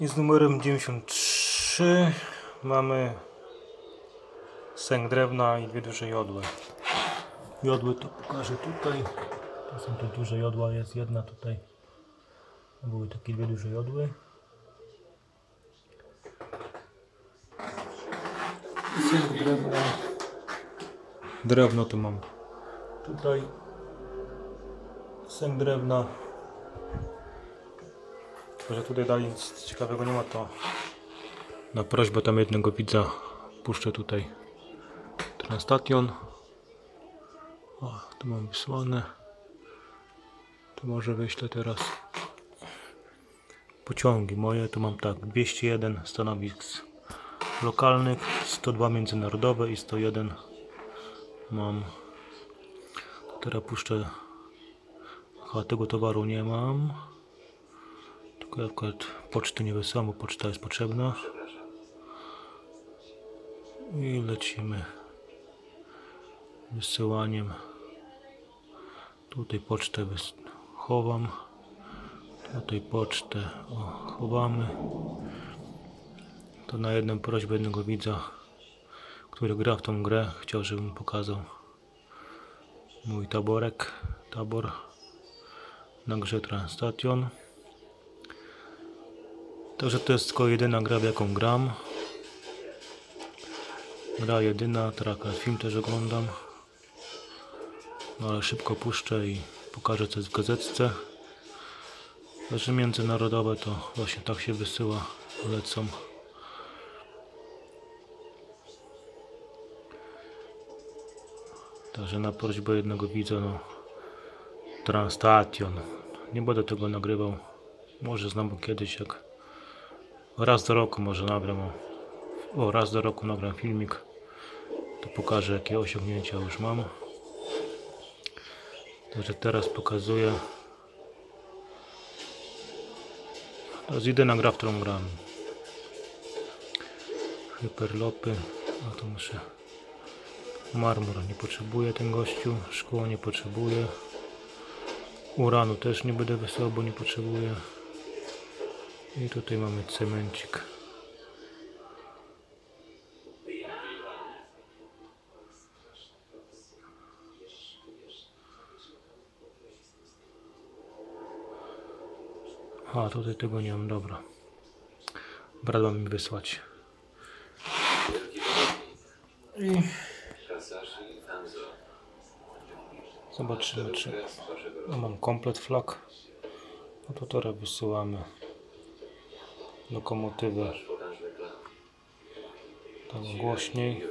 I z numerem 93 mamy sęk drewna i dwie duże jodły. Jodły to pokażę tutaj. To są te duże jodła, jest jedna tutaj. Były takie dwie duże jodły. Sęk drewna. Drewno to mam tutaj. Sęk drewna. Tylko, że tutaj dalej nic ciekawego nie ma, to na prośbę tam jednego widza puszczę tutaj Transtation. O, tu mam wysłane. To może wyślę teraz pociągi moje. Tu mam tak 201 stanowisk lokalnych, 102 międzynarodowe i 101 mam. Teraz puszczę. Chyba tego towaru nie mam. Akurat poczty nie wysyłam, bo poczta jest potrzebna. I lecimy wysyłaniem. Tutaj pocztę chowam. Tutaj pocztę o, chowamy. To na jedną prośbę jednego widza, który gra w tą grę, chciał, żebym pokazał mój taborek, tabor na grze Transstation. Także to jest tylko jedyna gra, w jaką gram. Gra jedyna, akurat film też oglądam. No ale szybko puszczę i pokażę co jest w gazetce. Także międzynarodowe to właśnie tak się wysyła, lecą. Także na prośbę jednego widza, no Transstation. Nie będę tego nagrywał. Może znam kiedyś jak raz do roku może nagram. O, raz do roku nagram filmik. To pokażę jakie osiągnięcia już mam. Także teraz pokazuję. To jest jedyna gra, w którą gram. Hyperlopy. A to muszę. Marmur nie potrzebuje ten gościu. Szkło nie potrzebuje. Uranu też nie będę wysyłał, bo nie potrzebuję. I tutaj mamy cemencik. A, tutaj tego nie mam, dobra. Brat ma mi wysłać. I zobaczymy, czy no, mam komplet flag. No to teraz wysyłamy lokomotywę tak głośniej.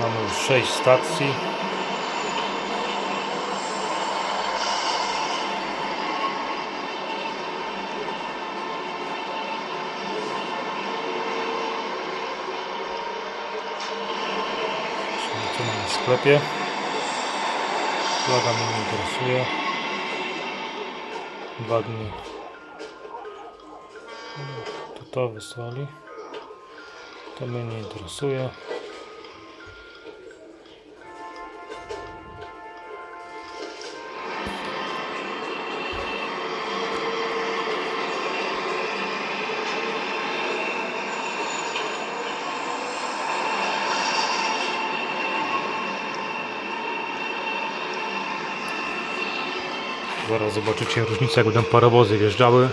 Mamy już 6 stacji. Co w sklepie? Flaga mnie nie interesuje. Dwa dni. To to wysłali. To mnie nie interesuje. Zaraz zobaczycie różnicę, jak będą parowozy wjeżdżały.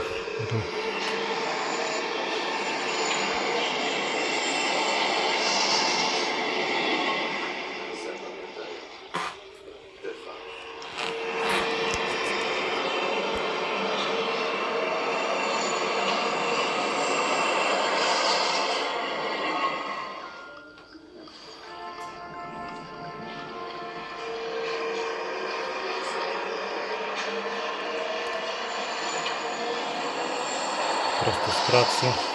Pracy.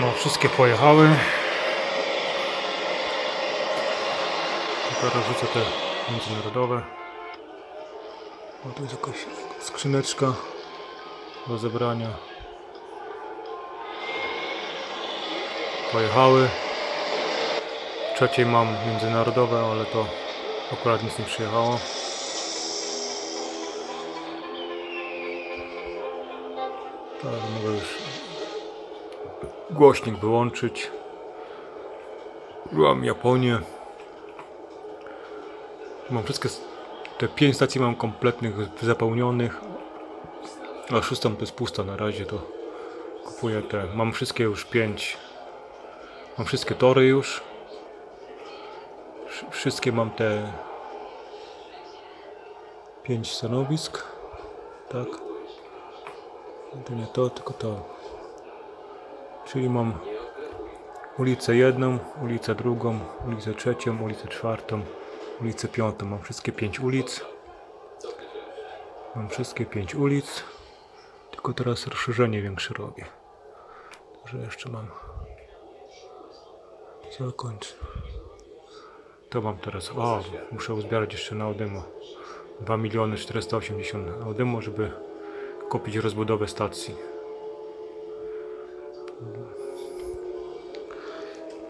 No, wszystkie pojechały. Teraz rzucę te międzynarodowe. O, tu jest jakaś skrzyneczka do zebrania. Pojechały. W trzeciej mam międzynarodowe, ale to akurat nic nie przyjechało. Tak, mogę już głośnik wyłączyć. Byłam Japonię. Mam wszystkie te pięć stacji mam kompletnych zapełnionych. A szóstą to jest pusta na razie to Kupuję te. Mam wszystkie już pięć. Mam wszystkie tory już. Wsz- Wszystkie mam te pięć stanowisk. Tak. To nie to, tylko to. Czyli mam ulicę jedną, ulicę drugą, ulicę trzecią, ulicę czwartą, ulicę piątą. Mam wszystkie pięć ulic. Mam wszystkie pięć ulic. Tylko teraz rozszerzenie większe robię. Że jeszcze mam. Zakończę. To mam teraz. O, muszę uzbierać jeszcze na Odymo. 2 miliony 480 na Odymo, żeby kupić rozbudowę stacji.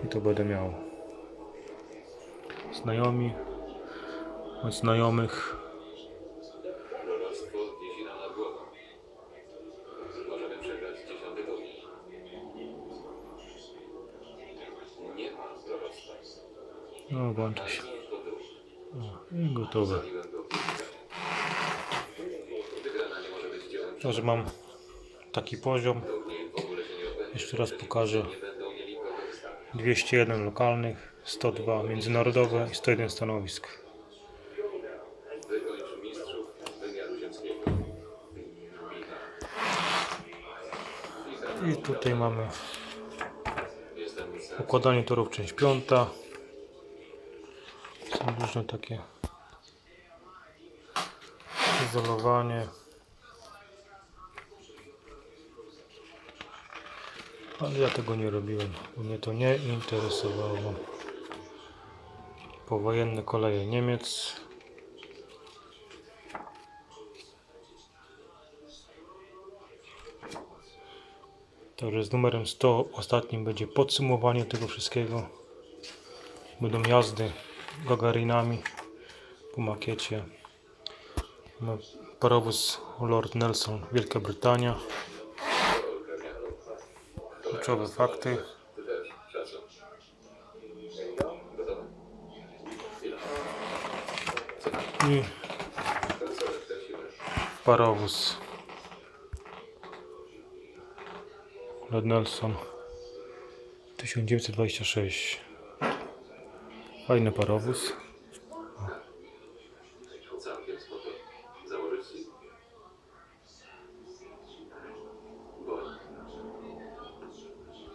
I to będę miał. Znajomi. Od znajomych. No, włącza się. O, I gotowe. To, że mam taki poziom. turniej w ogóle się nie odbędzie. Jeszcze raz pokażę. Nie będą mieli kogo wystawić. 201 lokalnych, 102 międzynarodowe i 101 stanowisk. I tutaj mamy układanie torów część piąta. Są różne takie izolowanie. Ale ja tego nie robiłem, bo mnie to nie interesowało. Powojenne koleje Niemiec. Także z numerem 100 ostatnim będzie podsumowanie tego wszystkiego. Będą jazdy Gagarinami po makiecie. Mamy parowóz Lord Nelson, Wielka Brytania. Kluczowe fakty. I parowóz Lord Nelson 1926. Fajny parowóz.